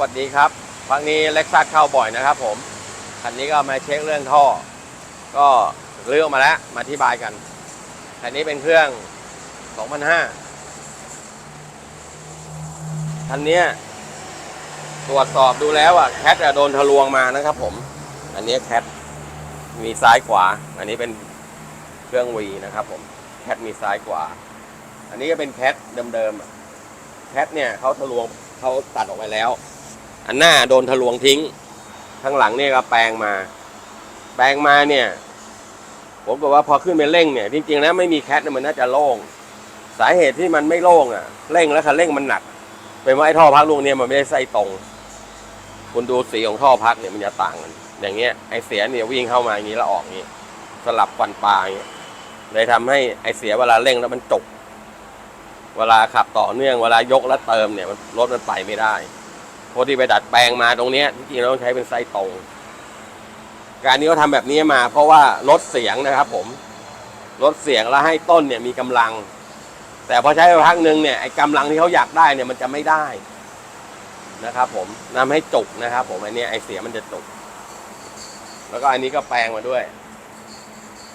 สวัสดีครับครั้งนี้เล็กซัสเข้าบ่อยนะครับผม คันนี้ก็มาเช็คเรื่องท่อ ก็เลือกมาแล้ว มาอธิบายกัน คันนี้เป็นเครื่อง 2005คันเนี้ยตรวจสอบดูแล้วอะแคทอะโดนทะลวงมานะครับผม อันนี้แคทมีซ้ายขวา อันนี้เป็นเครื่องวีนะครับผม แคทมีซ้ายขวา อันนี้ก็เป็นแคทเดิมๆอะแคทเนี่ยเขาทะลวงเขาตัดออกไปแล้ว อันหน้าโดนทะลวงทิ้ง ข้างหลังเนี่ยก็แปลงมา แปลงมาเนี่ย ผมบอกว่าพอขึ้นไปเร่งเนี่ย จริงๆแล้วไม่มีแคทเนี่ยมันน่าจะโล่ง สาเหตุที่มันไม่โล่งอะ เร่งแล้วคันเร่งมันหนัก เป็นว่าไอ้ท่อพักลูกเนี่ยมันไม่ได้ไส้ตรง คุณดูสีของท่อพักเนี่ยมันจะต่างกัน อย่างเงี้ย ไอเสียเนี่ยวิ่งเข้ามาอย่างนี้แล้วออกนี้ สลับควันปลาอย่างเงี้ยเลยทำให้ไอเสียเวลาเร่งแล้วมันจกเวลาขับต่อเนื่องเวลายกแล้วเติมเนี่ยรถมันไปไม่ได้ พอที่ไปดัดแปลงมาตรงเนี้ยจริงๆเราต้องใช้เป็นไส้ตรง การนี้เขาทำแบบนี้มาเพราะว่าลดเสียงนะครับ ผมลดเสียงแล้วให้ต้นเนี่ยมีกำลัง แต่พอใช้ไปพักหนึ่งเนี่ยไอ้กำลังที่เขาอยากได้เนี่ยมันจะไม่ได้นะครับ ผมนำให้จุกนะครับ ผมอันนี้ไอ้เสียมันจะจุก แล้วก็อันนี้ก็แปลงมาด้วย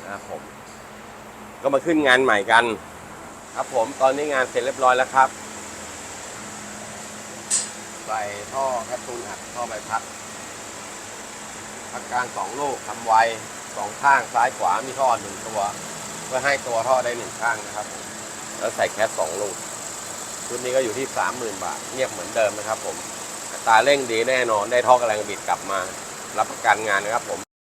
นะครับผม ก็มาขึ้นงานใหม่กัน ครับผมตอนนี้งานเสร็จเรียบร้อยแล้วครับ ใส่ท่อแคปซูลหักท่อใบพัดพักกลางสองลูกทำไวสองข้างซ้ายขวามีท่อหนึ่งตัว เพื่อให้ตัวท่อได้หนึ่งข้างนะครับ แล้วใส่แคสสองลูกชุดนี้ก็อยู่ที่สามหมื่นบาทเงียบเหมือนเดิมนะครับผมตาเร่งดีแน่นอนได้ท่อกำลังบิดกลับมา รับประกันงานนะครับผม